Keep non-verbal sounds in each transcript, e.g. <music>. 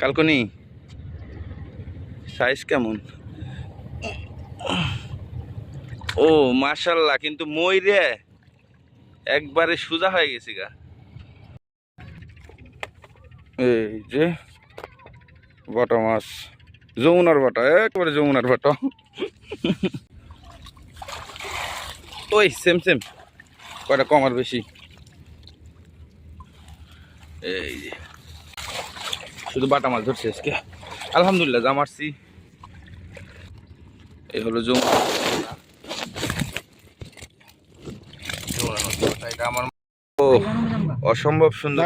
কালকনি? Size কেমন? ও, মাশাল্লাহ, কিন্তু মই রে, একবারে সোজা হয়ে গেছি গা। এই যে, বটা মাছ, যমুনার বটা, একবারে যমুনার বটা। ওই সেম সেম কয়টা কম আর বেশি? এই যে। শুধু বাটা মাছ ধরছে আজকে। আলহামদুলিল্লাহ যা মারছি। এই হলো জম আমার অসম্ভব সুন্দর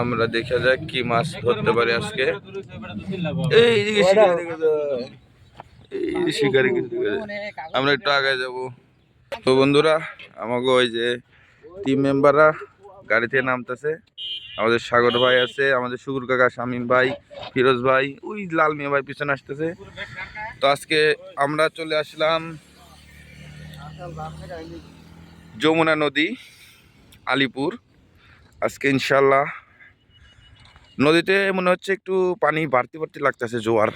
আমরা দেখা যাক কি মাছ ধরতে পারি আজকে। এই শিকারি আমরা একটু আগে যাব। তো বন্ধুরা আমাকে ওই যে টিম মেম্বাররা গাড়িতে নামতেছে। আমাদের সাগর ভাই আছে আমাদের শুকুর কাকা শামীম ভাই ফিরোজ ভাই ওই লাল মিয়া ভাই পিছনে আসতেছে। তো আজকে আমরা চলে আসলাম যমুনা নদী আলিপুর। আজকে ইনশাল্লাহ নদীতে মনে হচ্ছে একটু পানি বাড়তি বাড়তি লাগতেছে জোয়ার।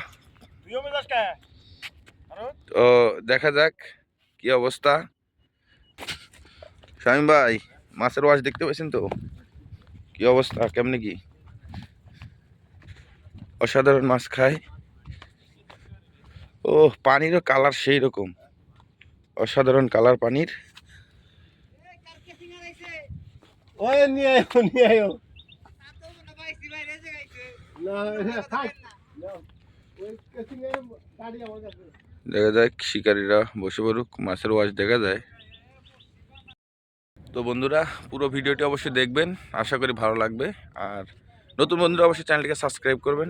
তো দেখা যাক কি অবস্থা। শামীম ভাই মাছের ওয়াশ দেখতে পেয়েছেন তো? কি অবস্থা? কেমনে কি? অসাধারণ মাছ খায়। ও পানিরও কালার সেই রকম। অসাধারণ কালার পানির। দেখা যাক শিকারীরা বসে পড়ুক মাছের ওয়াশ দেখা যায়। তো বন্ধুরা পুরো ভিডিওটি অবশ্যই দেখবেন আশা করি ভালো লাগবে। আর নতুন বন্ধুরা অবশ্যই চ্যানেলটিকে সাবস্ক্রাইব করবেন।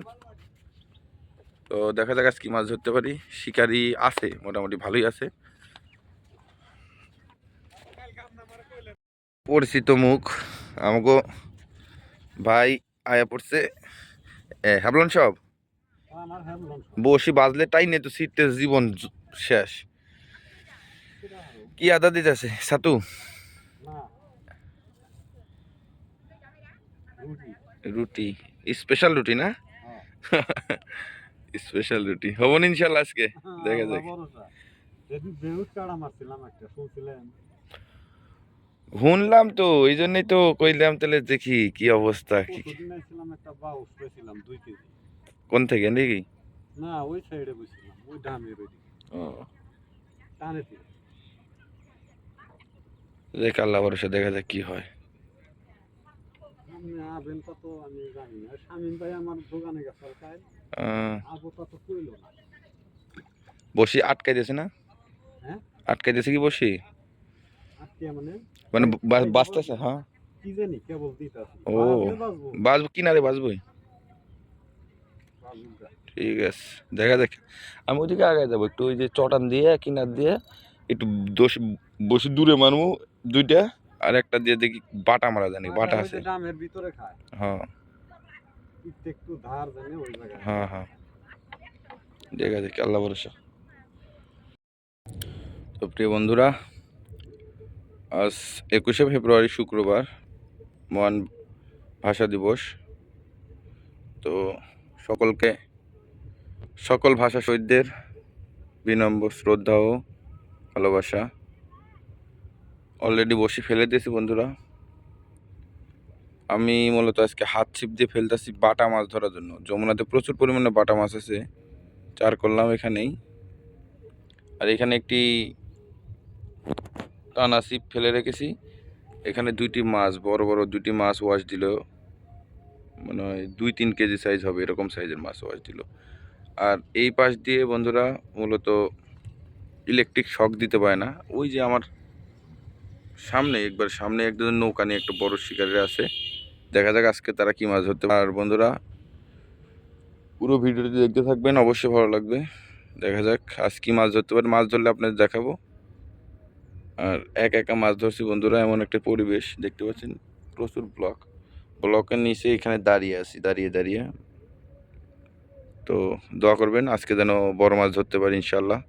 তো দেখা যাক আজ কি মাছ ধরতে পারি। শিকারি আছে মোটামুটি ভালোই আছে। পরিচিত মুখ আমাকে ভাই আয়া পড়ছে। এ হাবলন সব বসি বাজলে টাই নেই তো সিটতে জীবন শেষ। কি আদা দিতেছে? সাতু? রুটি স্পেশাল রুটি না? স্পেশাল রুটি। হব না ইনশাল্লাহ আজকে? দেখা যাক। শুনলাম তো এই জন্যই তো কইলাম তাহলে দেখি কি অবস্থা কি কোন থেকে নাকি? না ওই সাইডে বসছিলাম ওই ডামের ওই ও। টানে দেখ আল্লাহ ভরসা দেখা যাক কি হয়। আবেন কত আমি জানি না। স্বামীন ভাই আমার দোকানে গেছে কাল আবু তত কইল না। বসি আটকাই দিয়েছে না? হ্যাঁ? আটকাই দিয়েছে কি বসি? মানে? মানে বাঁচতেছে হ্যাঁ। কি জানি কেবল দিতে ও। বাঁচবো কিনারে বাঁচবই। ঠিক আছে দেখা যাক। আমি ওইদিকে আগে যাব একটু ওই যে চটান দিয়ে কিনার দিয়ে একটু দোষ বসে দূরে মারবো দুইটা। আর একটা দিয়ে দেখি বাটা মারা জানি বাটা আছে। ডামের ভিতরে খায়। হ্যাঁ। একটু একটু ধার জানে ওই জায়গায়। হ্যাঁ হ্যাঁ। দেখা যাক আল্লাহ ভরসা। তো প্রিয় বন্ধুরা আজ একুশে ফেব্রুয়ারি শুক্রবার মহান ভাষা দিবস। তো সকলকে সকল ভাষা শহীদদের বিনম্র শ্রদ্ধা ও ভালোবাসা। অলরেডি বসে ফেলে দিয়েছি বন্ধুরা। আমি মূলত আজকে হাত ছিপ দিয়ে ফেলতেছি বাটা মাছ ধরার জন্য। যমুনাতে প্রচুর পরিমাণে বাটা মাছ আছে, চার করলাম এখানেই। আর এখানে একটি টানা ছিপ ফেলে রেখেছি। এখানে দুইটি মাছ, বড় বড় দুইটি মাছ ওয়াশ দিল। মানে দুই তিন কেজি সাইজ হবে, এরকম সাইজের মাছ ওয়াশ দিল। আর এই পাশ দিয়ে বন্ধুরা মূলত ইলেকট্রিক শক দিতে পারে না। ওই যে আমার সামনে, একবার সামনে একজন নৌকা নিয়ে একটা বড় শিকারীরা আছে। দেখা যাক আজকে তারা কি মাছ ধরতে আর বন্ধুরা, পুরো ভিডিওটি দেখতে থাকবেন, অবশ্যই ভালো লাগবে। দেখা যাক আজ কি মাছ ধরতে পারে। মাছ ধরলে আপনাদের দেখাবো। আর এক একা মাছ ধরছি বন্ধুরা, এমন একটা পরিবেশ। দেখতে পাচ্ছেন, প্রচুর ব্লক। ব্লকের নিচে এখানে দাঁড়িয়ে আছি, দাঁড়িয়ে দাঁড়িয়ে। তো দোয়া করবেন, আজকে যেন বড় মাছ ধরতে পারি ইনশাল্লাহ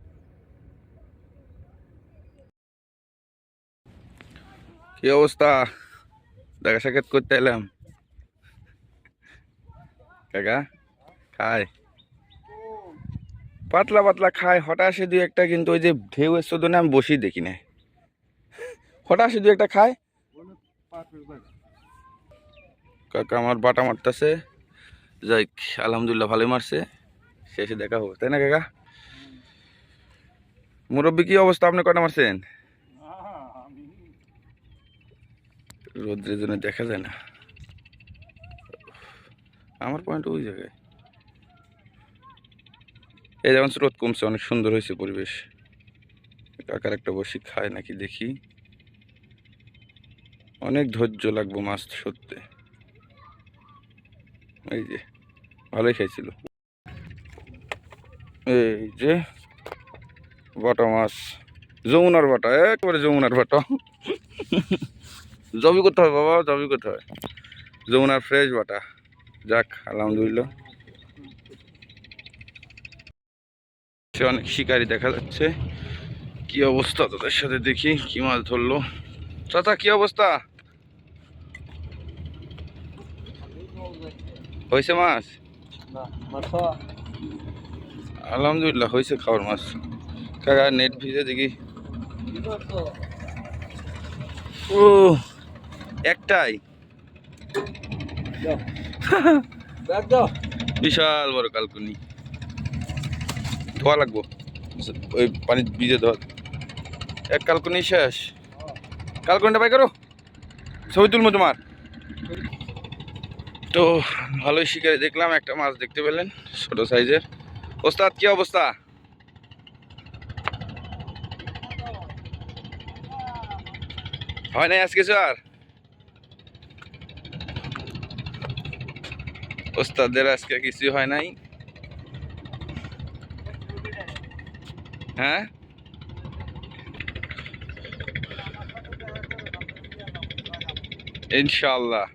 কি অবস্থা? দেখা সাক্ষাৎ করতে এলাম। কাকা খায় পাতলা পাতলা খায় হঠাৎ আসে দুই একটা কিন্তু ওই যে ঢেউ এসছে তো আমি বসি দেখি না হঠাৎ আসে দুই একটা খায় কাকা, আমার বাটা মারতেছে। যাই আলহামদুলিল্লাহ ভালোই মারছে। শেষে দেখা হবে, তাই না কাকা? মুরব্বী, কি অবস্থা? আপনি কটা মারছেন? রোদ্রের জন্য দেখা যায় না। আমার পয়েন্ট ওই জায়গায়। এই যেমন স্রোত কমছে, অনেক সুন্দর হয়েছে পরিবেশ। কাকার একটা বসি খায় নাকি দেখি। অনেক ধৈর্য লাগবো মাছ সত্যি এই যে, ভালোই খাইছিল। এই যে, বাটা মাছ। যমুনার বাটা, একবারে যমুনার বাটা। জবি করতে হয় বাবা জবি করতে হয় যমুনার ফ্রেশ বাটা যাক আলহামদুলিল্লাহ। সে অনেক শিকারি দেখা যাচ্ছে। কি অবস্থা তাদের সাথে দেখি কি মাছ ধরলো। চাচা কি অবস্থা? হয়েছে মাছ? আলহামদুলিল্লাহ হয়েছে খাওয়ার মাছ। কাকা নেট ভিজে দেখি। ও একটাই। <laughs> বিশাল বড় কালকুনি। ধোয়া লাগবো। ওই পানি ভিজে ধোয়া। এক কালকুনি শেষ। কালকুনিটা বাই করো। ছবি তুলবো তোমার। তো ভালোই শিকারে দেখলাম একটা মাছ দেখতে পেলেন ছোট সাইজের। ওস্তাদ কি অবস্থা? হয় নাই আজকে আর ওস্তাদের আজকে কিছু হয় নাই। হ্যাঁ? ইনশাল্লাহ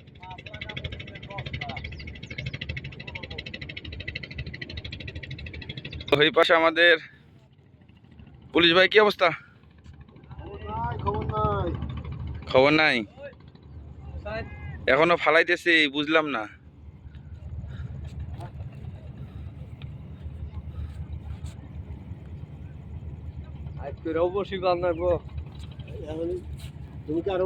এই পাশে আমাদের পুলিশ ভাই কি অবস্থা? খবর নাই। এখনও ফালাইতেছি, বুঝলাম না। অবশ্যই বানাবো। তুমি কি আরও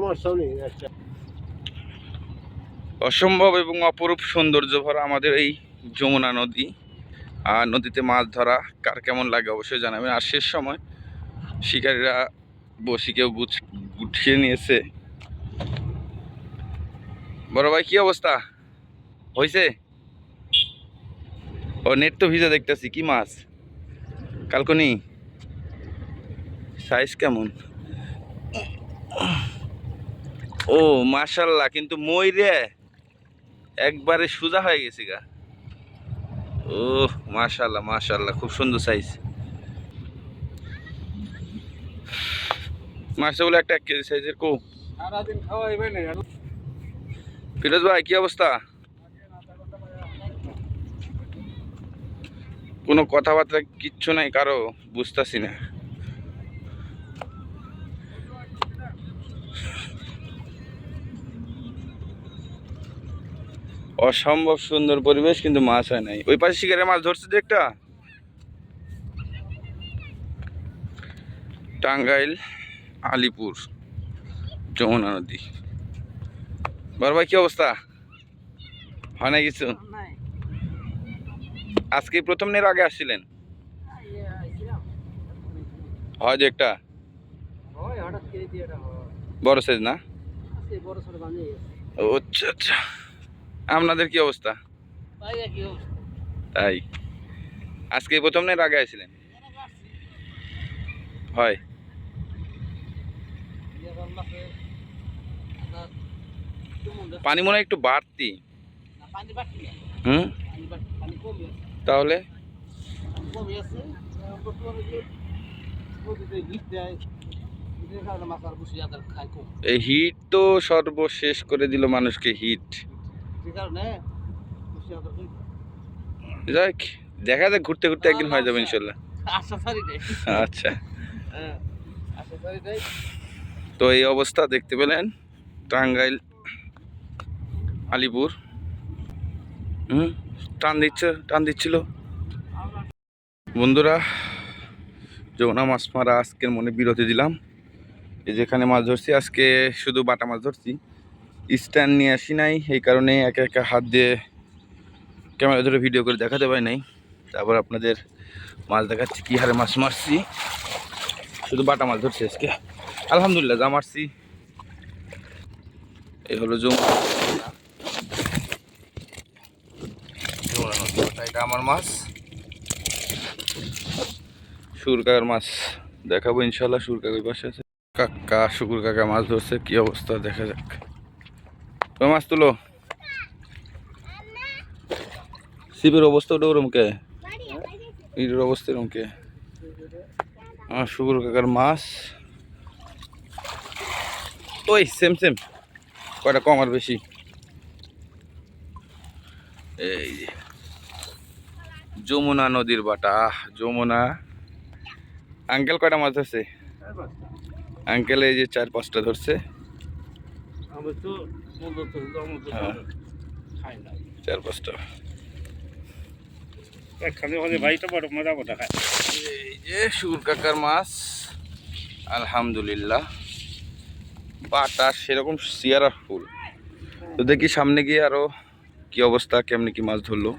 অসম্ভব এবং অপরূপ সৌন্দর্য ভরা আমাদের এই যমুনা নদী। আর নদীতে মাছ ধরা কার কেমন লাগে অবশ্যই জানাবেন। আর শেষ সময় শিকারীরা বসিকেও গুছ গুছিয়ে নিয়েছে। বড় ভাই কি অবস্থা? হয়েছে ও নেট তো ভিজে দেখতেছি। কি মাছ? কালকনি? সাইজ কেমন? ও মাশাল্লাহ কিন্তু মই রে একবারে সোজা হয়ে গেছে গা। ও মাশাল্লাহ মাশাল্লাহ খুব সুন্দর সাইজ মাছটা বলে একটা এক কেজি সাইজের কো ফিরোজ ভাই কি অবস্থা? কোনো কথাবার্তা কিচ্ছু নাই কারও বুঝতেছি না। অসম্ভব সুন্দর পরিবেশ কিন্তু মাছ হয় নাই। ওই পাশে শিকারে মাছ ধরছে যে একটা। টাঙ্গাইল আলিপুর যমুনা নদী। ভাই কি অবস্থা? হয় না কিছু? আজকে প্রথম নের আগে আসছিলেন? হয় যে একটা? বড় সাইজ না? আচ্ছা আচ্ছা। আপনাদের কি অবস্থা? তাই? আজকে প্রথম নের আগে আসছিলেন হয়। পানি মনে একটু বাড়তি। হুম? তাহলে? এই হিট তো সর্বশেষ করে দিল মানুষকে হিট। যাক দেখা যাক ঘুরতে ঘুরতে একদিন হয়ে যাবে ইনশাল্লাহ। আচ্ছা। তো এই অবস্থা দেখতে পেলেন টাঙ্গাইল আলিপুর। হুম টান দিচ্ছে টান দিচ্ছিল। বন্ধুরা যমুনা মাছ মারা আজকের মনে বিরতি দিলাম। এই যেখানে মাছ ধরছি আজকে শুধু বাটা মাছ ধরছি। স্ট্যান্ড নিয়ে আসি নাই, এই কারণে একা একা হাত দিয়ে ক্যামেরা ধরে ভিডিও করে দেখাতে পারি নাই। তারপর আপনাদের মাছ দেখাচ্ছি, কী হারে মাছ মারছি। শুধু বাটা মাছ ধরছি আজকে। আলহামদুলিল্লাহ, যা মারছি, এই হলো ওটা এটা আমার মাছ। সুর কাকার মাছ দেখাবো ইনশাল্লাহ সুর কাকার পাশে আছে। কাকা শুকুর কাকা মাছ ধরছে, কি অবস্থা, দেখা যাক। তুমি মাছ তুলো। শিবের অবস্থা ওটা ওরম কে? ইটের অবস্থা এরম কে? আমার শুকুর কাকার মাছ। ওই সেম সেম কয়টা কম আর বেশি? এই যে। যমুনা নদীর বাটা যমুনা। আঙ্কেল কয়টা মাছ ধরছে? আঙ্কেল এই যে চার পাঁচটা ধরছে আমি তো মূলত আমি তো হ্যাঁ। খাই না চার পাঁচটা। একখানে হলে ভাইটা বড় মজা কথা খায়। এই যে সুর কাকার মাছ আলহামদুলিল্লাহ। বাটা সেরকম সিয়ারা ফুল। তো দেখি সামনে গিয়ে আরও কি অবস্থা কেমনি কি মাছ ধরলো।